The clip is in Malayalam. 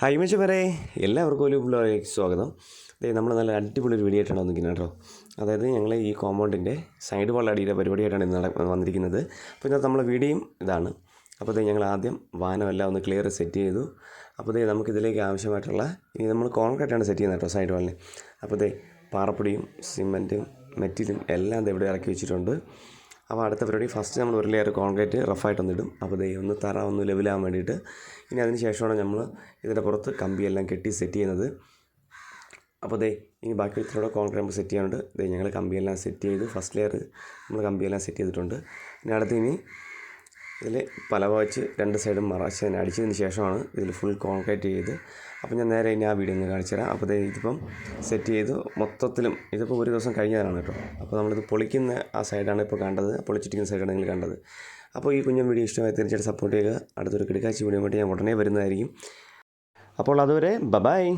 ഹായ് മെച്ച വരെ എല്ലാവർക്കും ഒരു പിള്ളേർക്ക് സ്വാഗതം. ദേ നമ്മൾ നല്ല അടിപൊളി ഒരു വീഡിയോ ആയിട്ടാണ് വന്നിരിക്കുന്നത് കേട്ടോ. അതായത് ഞങ്ങൾ ഈ കോമ്പൗണ്ടിന്റെ സൈഡ് വാൾ അടിയുടെ പരിപാടിയായിട്ടാണ് ഇന്ന് നട വന്നിരിക്കുന്നത്. അപ്പോൾ ഇന്നത്തെ നമ്മളെ വീഡിയോയും ഇതാണ്. അപ്പോൾ ദേ ഞങ്ങൾ ആദ്യം വാനമെല്ലാം ഒന്ന് ക്ലിയർ സെറ്റ് ചെയ്തു. അപ്പോൾ ദേ നമുക്കിതിലേക്ക് ആവശ്യമായിട്ടുള്ള ഇനി നമ്മൾ കോൺക്രീറ്റാണ് സെറ്റ് ചെയ്യുന്നത് കേട്ടോ സൈഡ് വാളിന് അപ്പോൾ ദേ പാറപ്പൊടിയും സിമന്റും മെറ്റീരിയലും എല്ലാം ദേ ഇവിടെ ഇറക്കി വെച്ചിട്ടുണ്ട്. അപ്പോൾ അടുത്ത പരിപാടി ഫസ്റ്റ് നമ്മൾ ഒരു ലെയർ കോൺക്രീറ്റ് റഫായിട്ടൊന്ന് ഇടും. അപ്പോൾ ദൈവം ഒന്ന് തറ ഒന്ന് ലെവലാകാൻ വേണ്ടിയിട്ട്. ഇനി അതിന് ശേഷമാണ് നമ്മൾ ഇതിന്റെ പുറത്ത് കമ്പിയെല്ലാം കെട്ടി സെറ്റ് ചെയ്യുന്നത്. അപ്പോൾ ദേ ഇനി ബാക്കി ഇത്രയോടെ കോൺക്രീറ്റ് നമ്മൾ സെറ്റ് ചെയ്യാനുണ്ട്. ദേ ഞങ്ങൾ കമ്പിയെല്ലാം സെറ്റ് ചെയ്ത് ഫസ്റ്റ് ലെയർ നമ്മൾ കമ്പിയെല്ലാം സെറ്റ് ചെയ്തിട്ടുണ്ട്. ഇനി അടുത്ത് ഇനി ഇതിൽ പല വെച്ച് രണ്ട് സൈഡും മറച്ച് തന്നെ അടിച്ചതിന് ശേഷമാണ് ഇതിൽ ഫുൾ കോൺക്രീറ്റ് ചെയ്ത് അപ്പോൾ ഞാൻ നേരെ ഇനി ആ വീഡിയോ ഒന്ന് കാണിച്ചു തരാം. അപ്പോൾ ഇതിപ്പം സെറ്റ് ചെയ്ത്. മൊത്തത്തിലും ഇതിപ്പോൾ ഒരു ദിവസം കഴിഞ്ഞതാണ് കേട്ടോ. അപ്പോൾ നമ്മളിത് പൊളിക്കുന്ന ആ സൈഡാണ് ഇപ്പോൾ കണ്ടത്. പൊളിച്ചിരിക്കുന്ന സൈഡാണ് നിങ്ങൾ കണ്ടത്. അപ്പോൾ ഈ കുഞ്ഞൻ വീഡിയോ ഇഷ്ടമായി തീർച്ചയായിട്ടും സപ്പോർട്ട് ചെയ്യുക. അടുത്തൊരു കിടക്കാച്ചി വീഡിയോ വേണ്ടി ഞാൻ ഉടനെ വരുന്നതായിരിക്കും. അപ്പോൾ അതുവരെ ബബായ്